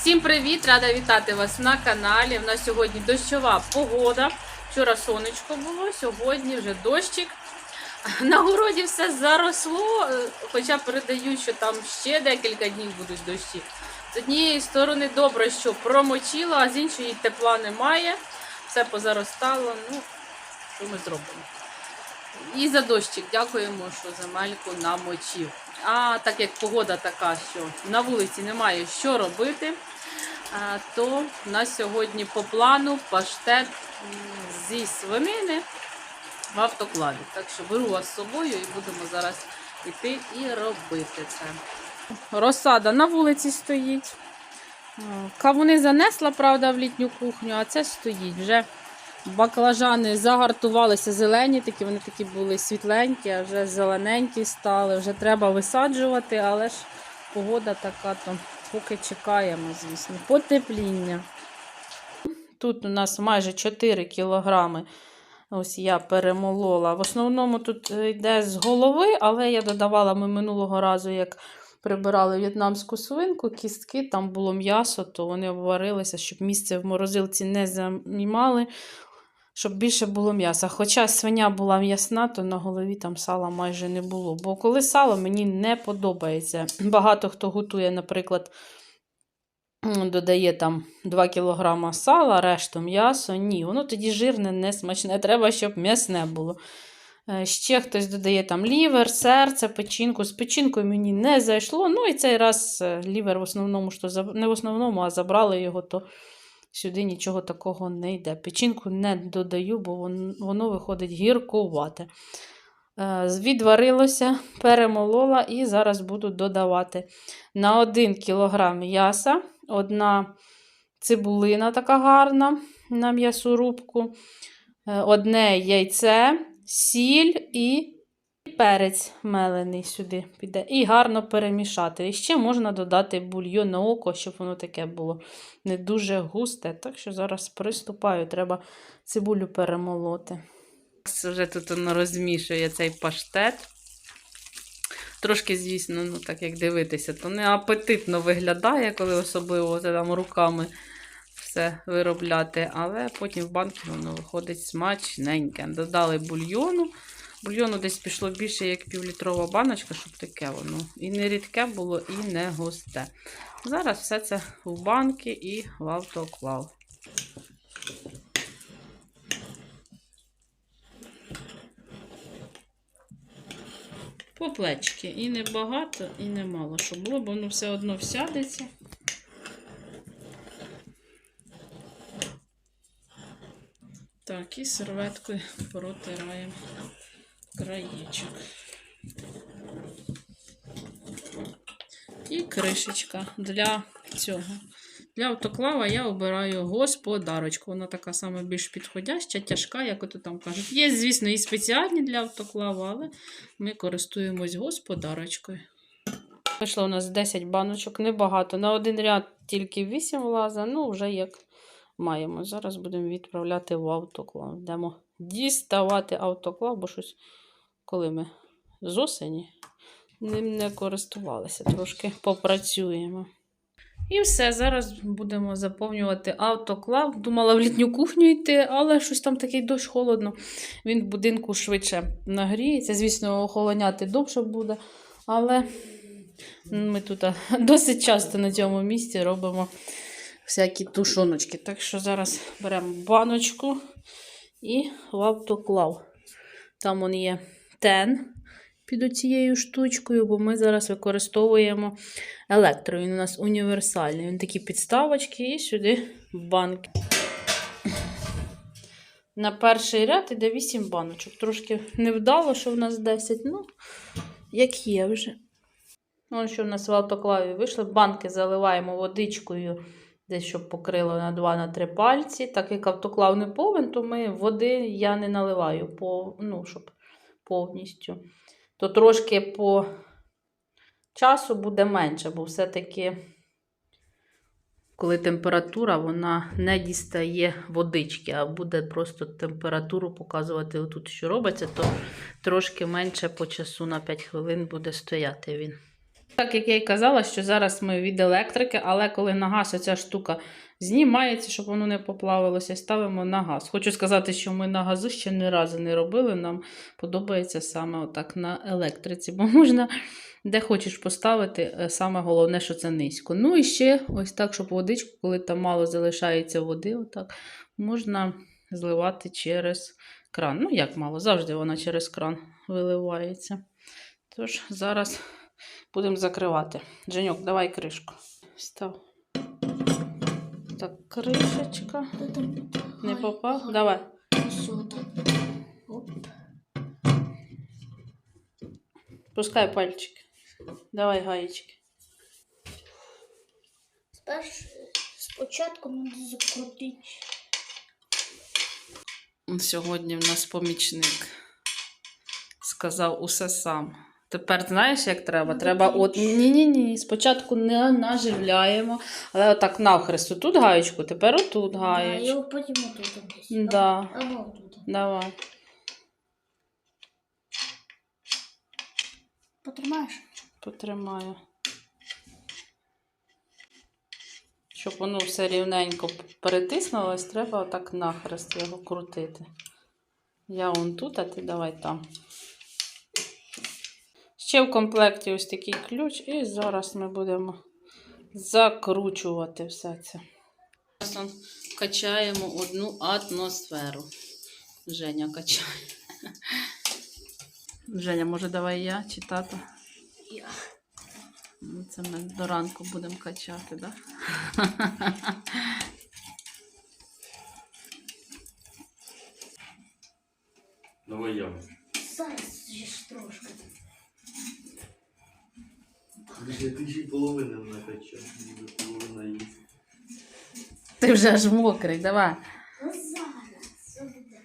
Всім привіт! Рада вітати вас на каналі. У нас сьогодні дощова погода. Вчора сонечко було, сьогодні вже дощик. На городі все заросло, е, хоча передають, що там ще декілька днів будуть дощі. З однієї сторони добре, що промочило, а з іншої тепла немає. Все позаростало. Ну, що ми зробимо? І за дощик дякуємо, що земельку намочив. А так як погода така, що на вулиці немає що робити, то у нас сьогодні по плану паштет зі свинини в автоклаві. Так що беру вас з собою і будемо зараз йти і робити це. Розсада на вулиці стоїть. Кавуни занесла, правда, в літню кухню, а це стоїть вже. Баклажани загартувалися зелені, такі вони такі були світленькі, а вже зелененькі стали. Вже треба висаджувати, але ж погода така, то поки чекаємо, звісно. Потепління. Тут у нас майже 4 кілограми. Ось я перемолола. В основному тут йде з голови, але я додавала ми минулого разу, як прибирали в'єтнамську свинку, кістки, там було м'ясо, то вони обварилися, щоб місце в морозилці не займали, щоб більше було м'яса. Хоча свиня була м'ясна, то на голові там сала майже не було. Бо коли сало мені не подобається. Багато хто готує, наприклад, додає там 2 кг сала, решту м'ясо. Ні, воно тоді жирне, не смачне. Треба, щоб м'ясне було. Е, Ще хтось додає там лівер, серце, печінку. З печінкою мені не зайшло. Ну і цей раз е, лівер в основному, що не в основному, а забрали його, то сюди нічого такого не йде. Печінку не додаю, бо воно виходить гіркувате. Е, Відварилося, перемолола і зараз буду додавати на 1 кг м'яса, одна цибулина така гарна на м'ясорубку, е, одне яйце, сіль і перець мелений сюди піде. І гарно перемішати. І ще можна додати бульйон на око, щоб воно таке було не дуже густе. Так що зараз приступаю, треба цибулю перемолоти. Вже тут воно розмішує цей паштет. Трошки, звісно, ну так як дивитися, то не апетитно виглядає, коли особливо там руками все виробляти, але потім в банки воно виходить смачненьке. Додали бульйону. Бульйону десь пішло більше, як півлітрова баночка, щоб таке воно. І не рідке було, і не густе. Зараз все це в банки і в автоклав. По плечки. І не багато, і не мало, щоб було, бо воно все одно всядеться. Так, і серветкою протираємо краєчок. І кришечка для цього. Для автоклава я обираю господарочку. Вона така сама більш підходяща, тяжка, як ото там кажуть. Є, звісно, і спеціальні для автоклава, але ми користуємось господарочкою. Вийшло у нас 10 баночок, небагато. На один ряд тільки 8 влаза, ну вже як маємо. Зараз будемо відправляти в автоклав. Йдемо діставати автоклав, бо щось, коли ми з осені ним не користувалися, трошки попрацюємо. І все, зараз будемо заповнювати автоклав. Думала в літню кухню йти, але щось там такий дощ холодно. Він в будинку швидше нагріється. Звісно, охолоняти довше буде. Але ми тут досить часто на цьому місці робимо всякі тушоночки. Так що зараз беремо баночку і в автоклав. Там он є тен під оцією штучкою, бо ми зараз використовуємо електро. Він у нас універсальний. Він такі підставочки і сюди банки. На перший ряд іде 8 баночок. Трошки невдало, що в нас 10, ну, як є вже. Ось що в нас в автоклаві вийшло. Банки заливаємо водичкою, десь щоб покрило на 2-3 пальці. Так як автоклав не повен, то ми води я не наливаю, по, ну, щоб повністю. То трошки по часу буде менше, бо все-таки, коли температура, вона не дістає водички, а буде просто температуру показувати отут, що робиться, то трошки менше по часу на 5 хвилин буде стояти він. Так як я й казала, що зараз ми від електрики, але коли на газ оця штука знімається, щоб воно не поплавилося, ставимо на газ. Хочу сказати, що ми на газу ще ні разу не робили. Нам подобається саме отак на електриці, бо можна де хочеш поставити. е, Саме головне, що це низько. Ну і ще ось так, щоб водичку, коли там мало залишається води, отак, можна зливати через кран. Ну, як мало, завжди вона через кран виливається. Тож зараз будемо закривати. Женьок, давай кришку. Став. Так, кришечка. Не попав? Давай. Пускай пальчики. Давай гаєчки. Спочатку треба закрутити. Сьогодні в нас помічник сказав усе сам. Тепер знаєш, як треба? Ну, Треба от. Ні-ні-ні. Спочатку не наживляємо, але отак навхрест. Тут гаєчку, тепер отут гаєчку. його потім отут десь. Да. Або отут. Давай. Потримаєш? Потримаю. Щоб воно все рівненько перетиснулось, треба отак нахрест його крутити. Я вон тут, а ти давай там. Ще в комплекті ось такий ключ, і зараз ми будемо закручувати все це. Зараз качаємо одну атмосферу. Женя качає. Женя, може, давай я чи тато? Я. Ну, Це ми до ранку будемо качати, так? Да? Давай я. Зараз трошки. Вже ти ще й половину накачав. Вже половина є. Ти вже аж мокрий, давай. Ну буде.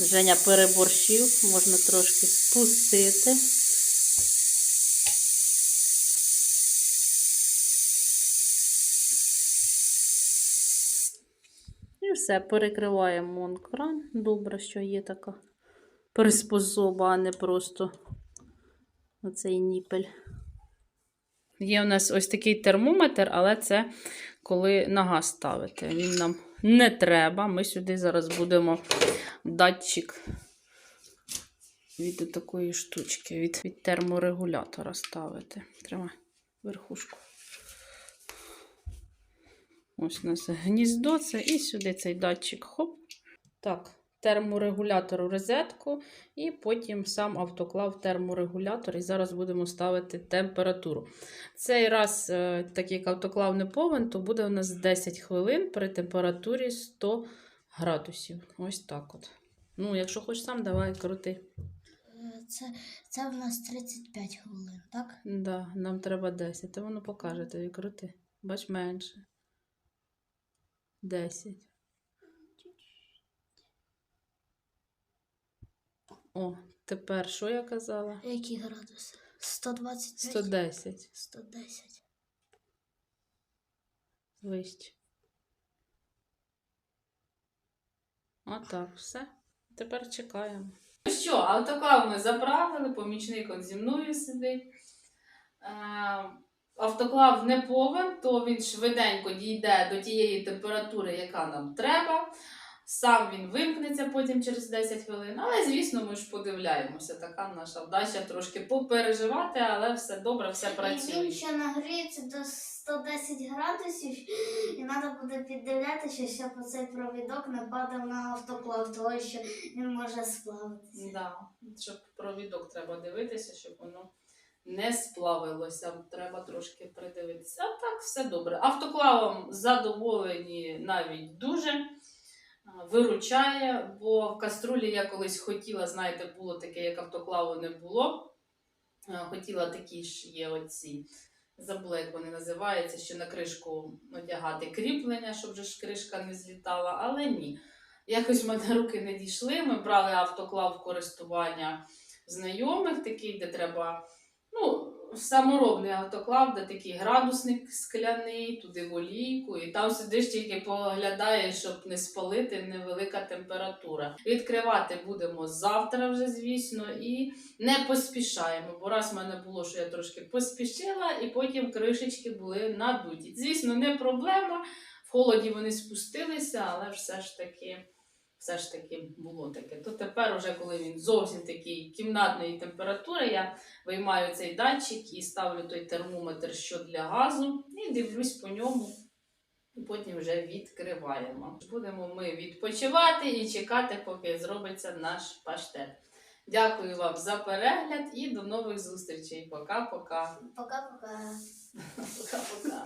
Женя переборщив, можна трошки спустити. І все, перекриваємо он кран. Добре, що є така приспособа, а не просто оцей ніпель. Є у нас ось такий термометр, але це коли на газ ставити. Він нам не треба. Ми сюди зараз будемо датчик від такої штучки, від, від терморегулятора ставити. Тримай верхушку. Ось у нас гніздо це, і сюди цей датчик. Хоп. Так, терморегулятор у розетку, і потім сам автоклав терморегулятор. І зараз будемо ставити температуру. Цей раз, е, так як автоклав не повен, то буде у нас 10 хвилин при температурі 100 градусів. Ось так от. Ну, якщо хочеш сам, давай крути. Е, Це, це в нас 35 хвилин, так? Да, нам треба 10. То воно покаже тобі крути. Бач менше. 10. О, тепер що я казала? Які градуси? 125? 110. 110. Вище. Отак, все. Тепер чекаємо. Ну що, автоклав ми заправили, помічник он зі мною сидить. Е, Автоклав не повен, то він швиденько дійде до тієї температури, яка нам треба. Сам він вимкнеться потім через 10 хвилин. Але, звісно, ми ж подивляємося. Така наша вдача трошки попереживати, але все добре, все І працює. він ще нагріється до 110 градусів, і треба буде піддивлятися, щоб оцей провідок не падав на автоклав, тому що він може сплавитися. Да, щоб провідок треба дивитися, щоб воно не сплавилося. Треба трошки придивитися. А так, все добре. Автоклавом задоволені навіть дуже. Виручає, бо в каструлі я колись хотіла, знаєте, було таке, як автоклаву не було. Хотіла такі ж є оці, забула, як вони називаються, що на кришку одягати кріплення, щоб же ж кришка не злітала, але ні. Якось в мене руки не дійшли. Ми брали автоклав в користування знайомих, такий, де треба. Ну, саморобний автоклав, де такий градусник скляний, туди в олійку, і там сидиш тільки поглядаєш, щоб не спалити невелика температура. Відкривати будемо завтра вже, звісно, і не поспішаємо. Бо раз в мене було, що я трошки поспішила, і потім кришечки були надуті. Звісно, не проблема. В холоді вони спустилися, але все ж таки. Все ж таки було таке. То тепер, уже коли він зовсім такий кімнатної температури, я виймаю цей датчик і ставлю той термометр, що для газу, і дивлюсь по ньому. І потім вже відкриваємо. Будемо ми відпочивати і чекати, поки зробиться наш паштет. Дякую вам за перегляд і до нових зустрічей. Пока-пока. Пока-пока. Пока-пока.